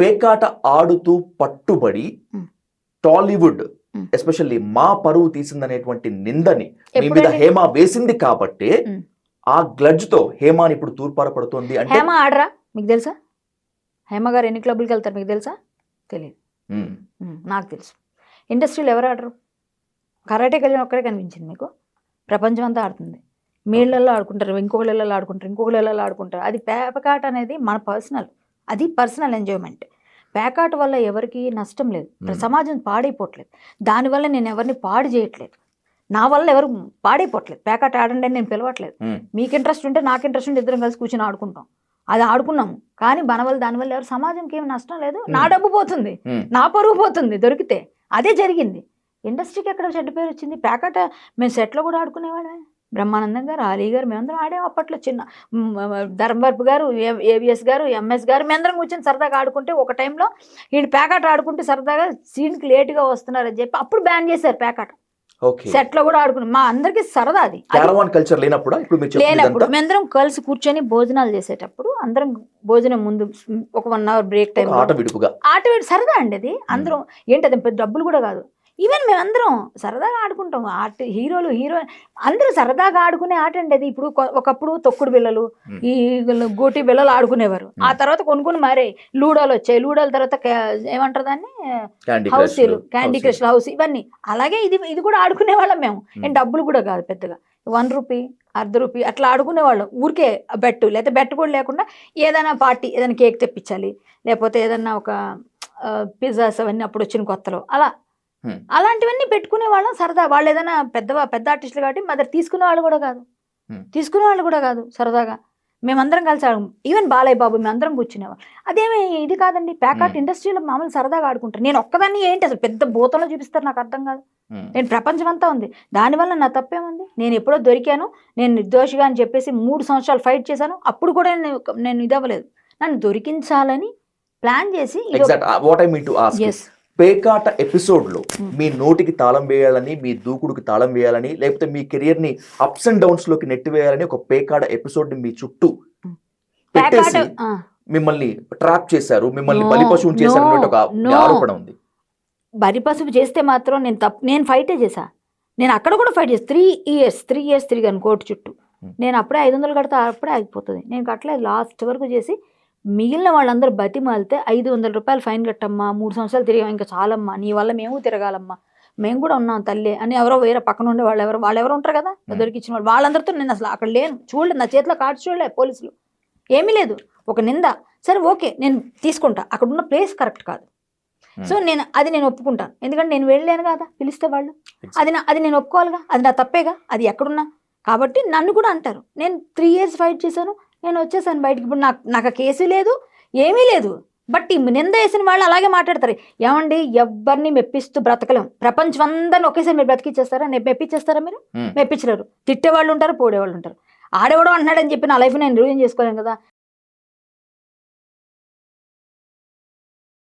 పేకాట ఆడుతూ పట్టుబడి. టాలీవుడ్. ఎస్పెషల్లీ మా పరువు తీసిందనేటువంటి నిందని మీ మీద? హేమ వేసింది కాబట్టి. ఆ గ్లడ్జ్తో హేమాని ఇప్పుడు తూర్పార పడుతోంది అంటే హేమ ఆడరా? మీకు తెలుసా? హేమ గారు ఎన్ని క్లబ్లకి వెళ్తారు మీకు తెలుసా? తెలియదు నాకు తెలుసు. ఇండస్ట్రీలో ఎవరు ఆడరు? కరాటే కలిగిన ఒక్కరే కనిపించింది మీకు? ప్రపంచం అంతా ఆడుతుంది. మీ ఇళ్ళల్లో ఆడుకుంటారు ఇంకొకళ్ళ ఇళ్ళల్లో ఆడుకుంటారు ఇంకొకళ్ళ ఇళ్ళల్లో ఆడుకుంటారు. అది పేకాట అనేది మన పర్సనల్. అది పర్సనల్ ఎంజాయ్మెంట్. పేకాట వల్ల ఎవరికి నష్టం లేదు. సమాజం పాడైపోవట్లేదు. దానివల్ల నేను ఎవరిని పాడు చేయట్లేదు. నా వల్ల ఎవరు పాడైపోవట్లేదు. పేకాట ఆడండి అని నేను పిలవట్లేదు. మీకు ఇంట్రెస్ట్ ఉంటే నాకు ఇంట్రెస్ట్ ఉంటే ఇద్దరం కలిసి కూర్చొని ఆడుకుంటాం. అది ఆడుకున్నాము. కానీ మన వల్ల దానివల్ల ఎవరు సమాజంకి ఏమి నష్టం లేదు. నా. డబ్బు పోతుంది. నా పరువు పోతుంది దొరికితే. అదే జరిగింది. ఇండస్ట్రీకి ఎక్కడ చెడ్డ పేరు వచ్చింది? ప్యాకెట్ మేము సెట్లో కూడా ఆడుకునేవాళ్ళమే. బ్రహ్మానందం గారు ఆలీ గారు మేమందరం ఆడాము అప్పట్లో చిన్న మ్, ధర్మవరపు గారు ఏవిఎస్ గారు ఎంఎస్ గారు మేమందరం కూర్చొని సరదాగా ఆడుకుంటే ఒక టైంలో వీళ్ళు ప్యాకెట్ ఆడుకుంటే సరదాగా సీన్కి లేట్గా వస్తున్నారని చెప్పి అప్పుడు బ్యాన్ చేశారు ప్యాకెట్. ఓకే. సెట్లో కూడా ఆడుకున్నాం. మా అందరికీ సరదా అది. కల్చర్ లేనప్పుడు లేనప్పుడు మేమందరం కలిసి కూర్చొని భోజనాలు చేసేటప్పుడు అందరం భోజనం ముందు ఒక వన్ అవర్ బ్రేక్ టైం ఆట విడుపుగా. ఆట వేడి సరదా అండి అది. అందరం ఏంటి అది? పెద్ద డబ్బులు కూడా కాదు. ఈవెన్ మేమందరం సరదాగా ఆడుకుంటాం. ఆట హీరోలు హీరో అందరూ సరదాగా ఆడుకునే ఆట అండి అది. ఇప్పుడు ఒకప్పుడు తొక్కుడు బిళ్ళలు Hmm. ఈ గోటి బిళ్ళలు ఆడుకునేవారు. ఆ. తర్వాత కొనుక్కుని మారాయి లూడోలు వచ్చాయి. లూడోల తర్వాత ఏమంటారు దాన్ని? హౌస్ క్యాండీ క్రష్ హౌస్ ఇవన్నీ. అలాగే ఇది ఇది కూడా ఆడుకునే వాళ్ళం మేము. డబ్బులు కూడా కాదు పెద్దగా. వన్ రూపీ అర్ధ రూపీ అట్లా ఆడుకునేవాళ్ళం ఊరికే బెట్టు లేకపోతే బెట్టు కూడా లేకుండా ఏదైనా పార్టీ ఏదైనా కేక్ తెప్పించాలి. లేకపోతే ఏదైనా ఒక పిజ్జాస్ అవన్నీ అప్పుడు వచ్చిన కొత్తలో. అలా. అలాంటివన్నీ పెట్టుకునే వాళ్ళం సరదా. వాళ్ళు ఏదైనా పెద్ద పెద్ద ఆర్టిస్టులు కాబట్టి మదర్ తీసుకునే వాళ్ళు కూడా కాదు. తీసుకునే వాళ్ళు కూడా కాదు సరదాగా. మేమందరం కలిసి ఆడు ఈవెన్ బాలయ్య బాబు మేమందరం కూర్చునేవాళ్ళం. అదేమి ఇది కాదండి. ప్యాకాట్. ఇండస్ట్రీలో మామూలు సరదాగా ఆడుకుంటారు. నేను ఒక్కదాన్ని ఏంటి? అసలు పెద్ద భూతంలో చూపిస్తారు నాకు అర్థం కాదు. నేను ప్రపంచం అంతా ఉంది. దానివల్ల నా తప్పేముంది? నేను ఎప్పుడో దొరికాను. నేను నిర్దోషిగా అని చెప్పేసి మూడు సంవత్సరాలు ఫైట్ చేశాను. అప్పుడు కూడా నేను నేను ఇది అవ్వలేదు. నన్ను దొరికించాలని ప్లాన్ చేసి ఎస్ పేకాట ఎపిసోడ్లో Hmm. మీ నోటికి తాళం వేయాలని మీ దూకుడుకి తాళం వేయాలని లేకపోతే మీ కెరియర్ని అప్స్ అండ్ డౌన్స్లోకి నెట్టి వేయాలని ఒక పేకాట ఎపిసోడ్ని మీ చుట్టూ. పెట్టేసి మిమ్మల్ని ట్రాప్ చేశారు మిమ్మల్ని No, బలి పశువుని చేశారు అన్నట్టు ఒక. ఆరోపణ ఉంది పసుపు చేస్తే మాత్రం నేను తప్పు నేను ఫైటే చేశా నేను అక్కడ కూడా ఫైట్ చేసి త్రీ ఇయర్స్ త్రీ ఇయర్స్ తిరిగాను కోర్టు చుట్టూ Hmm. నేను అప్పుడే ఐదు వందలు కడితే అప్పుడే ఆగిపోతుంది నేను కట్టలేదు లాస్ట్ వరకు చేసి మిగిలిన వాళ్ళందరూ బతిమాలితే ఐదు వందల రూపాయలు ఫైన్ కట్టమ్మా మూడు సంవత్సరాలు తిరిగాం ఇంకా చాలమ్మా నీ వల్ల మేము తిరగాలమ్మా. మేము కూడా ఉన్నాం తల్లి అని ఎవరో వేరే పక్కన ఉండే వాళ్ళు ఎవరు వాళ్ళు ఎవరు ఉంటారు కదా. దొరికిచ్చిన వాళ్ళు. వాళ్ళందరితో నేను అసలు అక్కడ లేను. చూడలేదు నా చేతిలో కార్డు చూడలే పోలీసులు. ఏమీ లేదు. ఒక నింద. సరే ఓకే నేను తీసుకుంటా. అక్కడ ఉన్న ప్లేస్ కరెక్ట్ కాదు. సో నేను అది నేను ఒప్పుకుంటాను. ఎందుకంటే నేను వెళ్ళలేను కదా పిలిస్తే వాళ్ళు. అది నా అది నేను ఒప్పుకోవాలిగా? అది నా తప్పేగా? అది ఎక్కడున్నా? కాబట్టి నన్ను కూడా అంటారు. నేను త్రీ ఇయర్స్ ఫైట్ చేశాను. నేను వచ్చేసాను బయటికి. ఇప్పుడు నాకు నాకు కేసు లేదు ఏమీ లేదు. బట్ ఈ నింద వేసిన వాళ్ళు అలాగే మాట్లాడతారు. ఏమండి ఎవరిని మెప్పిస్తూ బ్రతకలేం. ప్రపంచం అందరిని ఒకేసారి మీరు బ్రతికిచ్చేస్తారా? నేను మెప్పించేస్తారా మీరు. మెప్పించలేరు. తిట్టేవాళ్ళు ఉంటారు పోడేవాళ్ళు ఉంటారు. ఆడేవాడు అంటున్నాడని చెప్పి నా లైఫ్ నేను రుజువు చేసుకోలేను కదా.